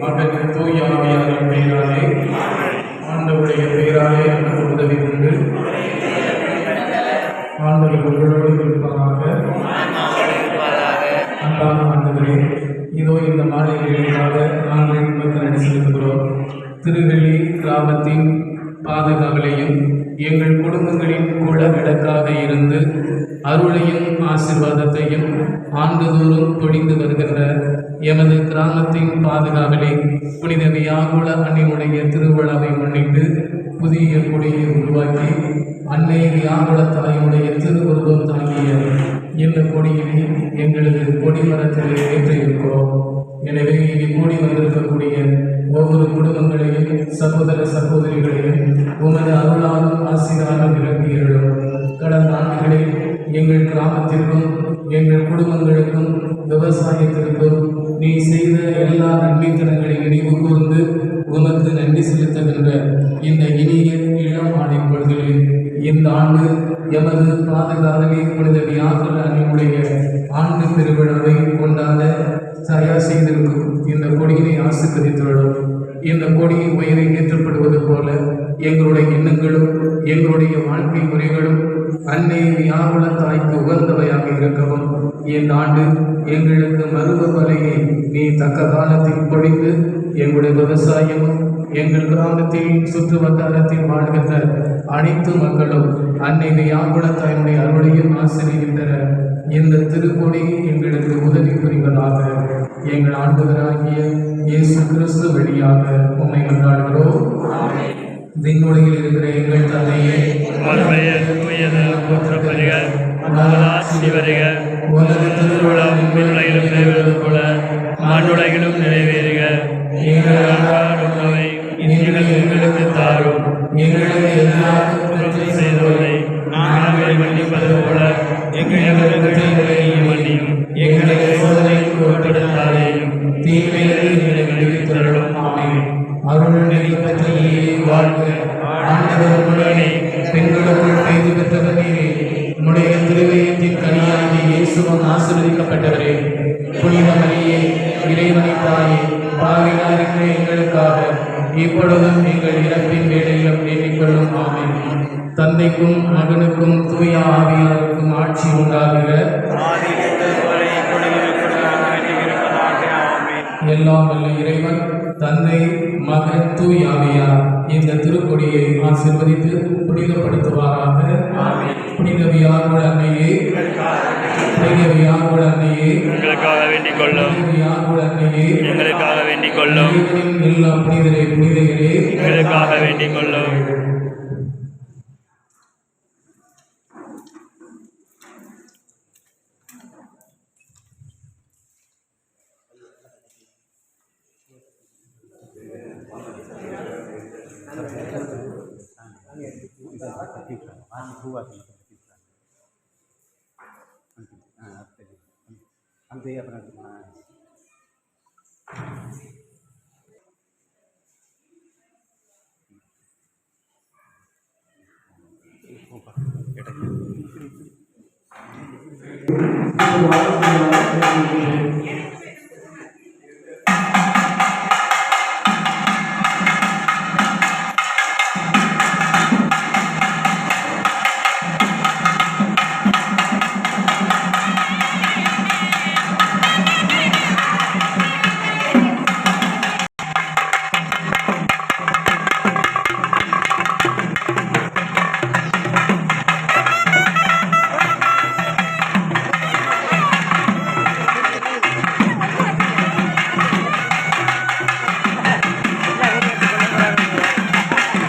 மகன் தூய் ஆவியாரின் பெயராலே ஆண்டவருடைய பெயராலே நமக்கு உதவி உண்டு ஆண்டவர் உங்களோடு இருப்பதாக அன்பான ஆண்டவரே இதோ இந்த மாலை நாங்கள் உமக்கு நன்றி செலுத்துகிறோம். திருவெள்ளி கிராமத்தின் பாதுகாவலையும் எங்கள் குடும்பங்களின் குல விளக்காக இருந்து அருளையும் ஆசிர்வாதத்தையும் ஆண்டுதோறும் பொழிந்து வருகின்ற எமது கிராமத்தின் பாதுகாவலே புனித வியாகுல அன்னையுடைய திருவிழாவை முன்னிட்டு புதிய கொடியை உருவாக்கி அன்னை வியாகுல தாயுடைய திருவுருவம் தாங்கிய இந்த கொடியினை எங்களது கொடிமரத்தில் ஏற்றிருக்கிறோம் எனவே இனி கூடி வந்திருக்கக்கூடிய ஒவ்வொரு குடும்பங்களையும் சகோதர சகோதரிகளையும் உமது அருளாலும் ஆசீராலும் விளங்குகிறோம் கடந்த ஆண்டுகளில் எங்கள் கிராமத்திற்கும் எங்கள் குடும்பங்களுக்கும் விவசாயத்திற்கும் நீ செய்த எல்லா நன்மைத்தனங்களை நினைவு கூர்ந்து உமக்கு நன்றி செலுத்துகின்ற இந்த இனிய இளம் ஆணை பொழுதுகளில் இந்த ஆண்டு எமது பாதுகாவலே புனித வியாகுல அன்னையுடைய ஆண்டு திருவிழாவை கொண்டாட தயார் செய்திருக்கும். இந்த கொடியினை ஆசிர்வதித்துள்ளோம். இந்த கொடியை உயரை ஏற்றப்படுவது போல எங்களுடைய எண்ணங்களும் எங்களுடைய வாழ்க்கை முறைகளும் அன்னை வியாகுல தாய்க்கு உகந்தவையாக இருக்கவும். இந்த ஆண்டு எங்களுக்கு மருவ வலையை நீ தக்க காலத்தில் பொழிந்து எங்களுடைய விவசாயமும் எங்கள் கிராமத்தில் சுற்று வட்டாரத்தில் வாழ்கின்ற அனைத்து மக்களும் அன்னை வியாகுல தாயினுடைய அருளையும் ஆசிரிகின்ற இந்த திருக்கொடி எங்களுக்கு உதவி புரிவதாக எங்கள் ஆண்டவராகிய இயேசு கிறிஸ்து வழியாக உண்மை கொண்டாடுகிறோம். விண்ணுலகில் இருக்கிற எங்கள் தந்தையே உனது திருவிழா விண்ணுலகிலும் நிறைவேறுவது போல மண்ணுலகிலும் நிறைவேறுக. எங்கள் எங்களுக்கு தாரும். எங்களுக்கு அருள் நெறி வாழ்க. ஆண்டவர் உடனே பெண்களுக்குள் பெய்து பெற்றவர் நீரே உம்முடைய திருவையத்தின் கனியாகி இயேசுவன் ஆசீர்வதிக்கப்பட்டவரே புனித மரியே இறைவனை தாயே பாவினாருக்கு எங்களுக்காக இப்பொழுதும் எங்கள் இறப்பின் வேலையிலும் எண்ணிக்கொள்ளும் ஆமை தந்தைக்கும் மகனுக்கும் தூய ஆவியாருக்கும் ஆட்சி உண்டாகுக. எல்லாம் வல்ல இறைவன் தந்தை மகன் தூய் ஆவியார் இந்த திருக்கொடியை ஆசிர்வதித்து புனிதப்படுத்துவாராக. புனித வியாகுட அன்னையே. புனித வியாகுட அன்னையே. எங்களுக்காக வேண்டிக் கொள்ளும் புனித வியாகுட அன்னையே. எங்களுக்காக வேண்டிக் கொள்ளும் எல்லா புனிதரே புனிதரே எங்களுக்காக வேண்டிக் கொள்ளும் buat teman-teman kita. Nanti ya teman-teman.